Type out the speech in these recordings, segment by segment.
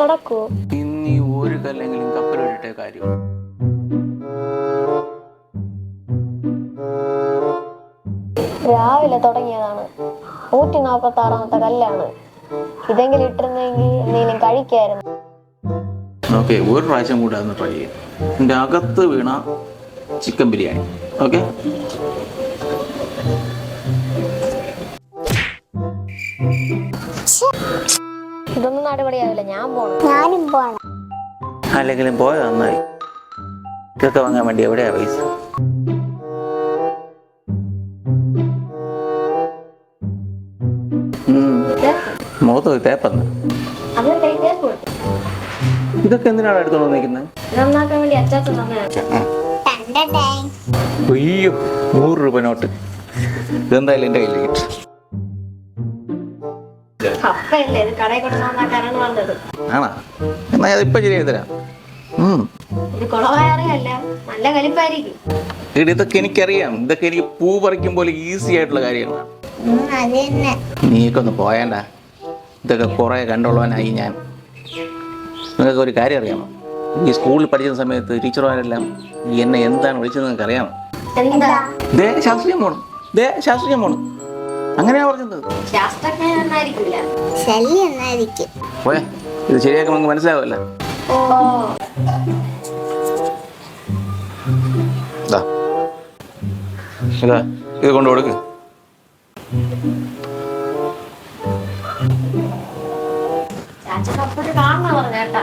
നടക്കുവോ? ഇന്ന് ഒരു കല്ലെങ്കിലും കപ്പലിട്ടേ കാര്യം രാവിലെ തുടങ്ങിയതാണ്. നൂറ്റി നാൽപ്പത്തി ആറാമത്തെ കല്ലാണ്. ഇതെങ്കിലും ഇട്ടിരുന്നെങ്കിൽ എന്തെങ്കിലും കഴിക്കായിരുന്നു. ഓക്കെ ഒരു പ്രാവശ്യം കൂടെ അതൊന്ന് ട്രൈ ചെയ്യാം. എന്റെ അകത്ത് വീണ ചിക്കൻ ബിരിയാണി. ഓക്കെ ഇതൊന്നും നടപടിയാവില്ല ഞാൻ പോണം. ഞാനും പോണം. അല്ലെങ്കിലും പോയ നന്നായി. ഇതൊക്കെ വാങ്ങാൻ വേണ്ടി എവിടെയാ പൈസ. മുഖത്ത് പോയി തേപ്പന്ന് ഇതൊക്കെ എന്തിനാണ് എടുത്തോണ്ട് വന്നിരിക്കുന്നത്? നന്നാക്കാൻ വേണ്ടി തന്നെയാണ് അയ്യോ നൂറ് രൂപ നോട്ട്. ഇതെന്തായാലും എന്റെ കയ്യിൽ കിട്ടും. ആണോ? എന്നാ ഇപ്പൊ ശരിയായി തരാം. എടി, ഇതൊക്കെ എനിക്കറിയാം. ഇതൊക്കെ എനിക്ക് പൂ പറിക്കും പോലെ ഈസി ആയിട്ടുള്ള കാര്യങ്ങളാണ്. നീക്കൊന്ന് പോയാണ്ട. ഇതൊക്കെ കൊറേ കണ്ടുള്ളവനായി ഞാൻ. നിങ്ങൾക്ക് ഒരു കാര്യം അറിയാമോ? ഈ സ്കൂളിൽ പഠിക്കുന്ന സമയത്ത് ടീച്ചർമാരെല്ലാം എന്നെ എന്താണ് വിളിച്ചത് നിങ്ങൾക്ക് അറിയാമോ? ദേ ശാസ്ത്രീയം പോണം. ദേ ശാസ്ത്രീയം പോണം. അങ്ങനെയാ പറഞ്ഞത്. പോയെ ഇത് ശരിയാക്കുമ്പോൾ നിങ്ങൾക്ക് ഇതാ ഇത് കൊണ്ട് കൊടുക്ക് ചാച്ചൻ അപ്പോഴും കാണണം പറഞ്ഞേട്ടാ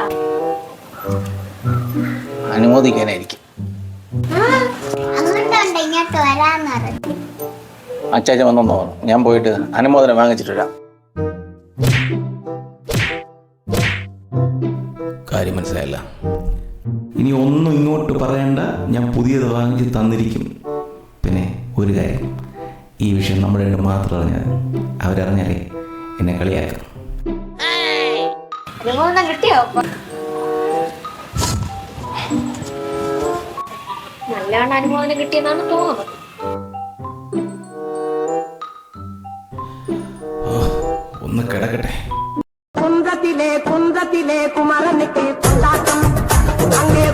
അനുമോദിക്കാനായിരിക്കും. അങ്ങോട്ടുണ്ട് ഇങ്ങോട്ട് വരാന്ന് പറഞ്ഞു അച്ചാച്ചൻ വന്നോന്ന് തോന്നുന്നു ഞാൻ പോയിട്ട് അനുമോദനം വാങ്ങിച്ചിട്ട് വരാം. കാര്യം മനസ്സിലായില്ല. ഇനി ഒന്നും ഇങ്ങോട്ട് പറയണ്ട. ഞാൻ പുതിയത് വാങ്ങിച്ച് തന്നിരിക്കും. പിന്നെ ഒരു കാര്യം. ഈ വിഷയം നമ്മുടെ മാത്രം അറിഞ്ഞാൽ അവരറിഞ്ഞാലേ എന്നെ കളിയാക്കും. നിങ്ങളൊന്നും കിട്ടിയോ? നല്ലോണം അനുഭവം കിട്ടിയെന്നാണ് തോന്നുന്നത്. ഒന്ന് കിടക്കട്ടെ. കുന്തത്തിലെ കുന്തത്തിലെ കുമരനുക്ക് കൊണ്ടാട്ടം. അങ്ങേ